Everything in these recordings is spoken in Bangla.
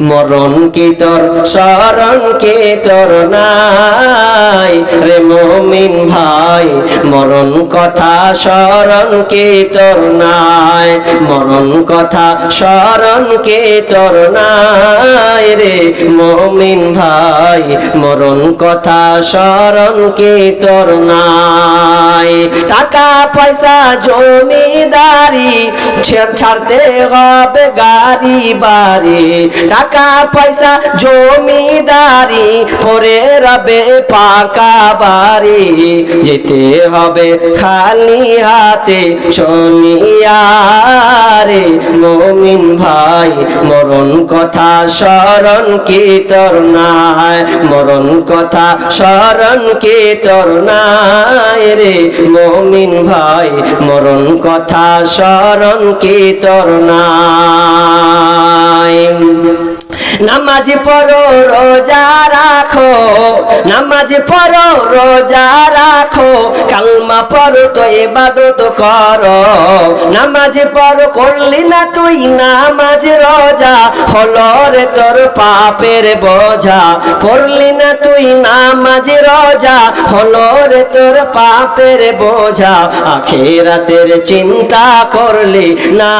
মরণ কি তোর শরণ কি তোর নাই রে মমিন ভাই। মরণ কথা শরণ কি তোর নাই। মরণ কথা শরণ কি তোর নাই রে মমিন ভাই। মরণ কথা শরণ কি তোর নাই। টাকা পয়সা, জমিদারি ছেড় ছাড়তে হবে গাড়ি, বাড়ি। টাকা পয়সা, জমিদারি করে রবে পাকা বাড়ি। যেতে হবে খালি হাতে চলিয়া রে মমিন ভাই, মরণ কথা স্মরণ কি তোর নাই? মরণ কথা স্মরণ কি তোর নাই রে? মমিন ভাই, মরণ কথা স্মরণ কি তোর নাই? নামাজ পড়ো, রোজা রাখো, নামাজ পড়ো, রোজা রাখো। কালমা পড়ো, তো এবাদত করো। নামাজ পড়ো, করলি না তুই নামাজ রোজা। হলো রে তোর পাপের বোঝা। পড়লি না তুই নামাজ রোজা। হলো রে তোর পাপের বোঝা। আখেরাতের চিন্তা করলি না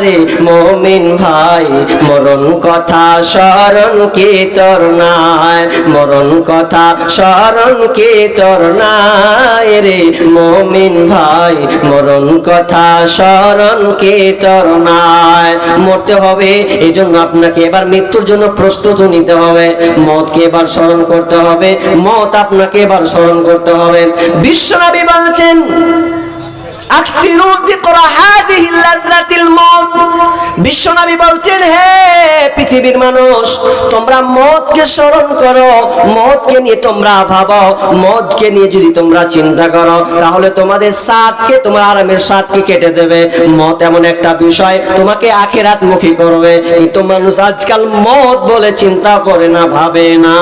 রে মমিন ভাই। মরণ কথা স্মরণ কি তোর নাই? মরণ কথা স্মরণ কি তোর নাই? রে মমিন ভাই, মরণ কথা স্মরণ কে তোর নাই মরতে হবে এই জন্য আপনাকে এবার মৃত্যুর জন্য প্রস্তুত নিতে হবে। মতকে এবার স্মরণ করতে হবে মত আপনাকে এবার স্মরণ করতে হবে। বিশ্বনবী বলছেন চিন্তা করো, তাহলে তোমাদের সাতকে তোমার আরামের সাতকে কেটে দেবে। এমন একটা বিষয়, তোমাকে আখেরাত মুখী করবে। কিন্তু মানুষ আজকাল মদ বলে চিন্তা করে না, ভাবে না।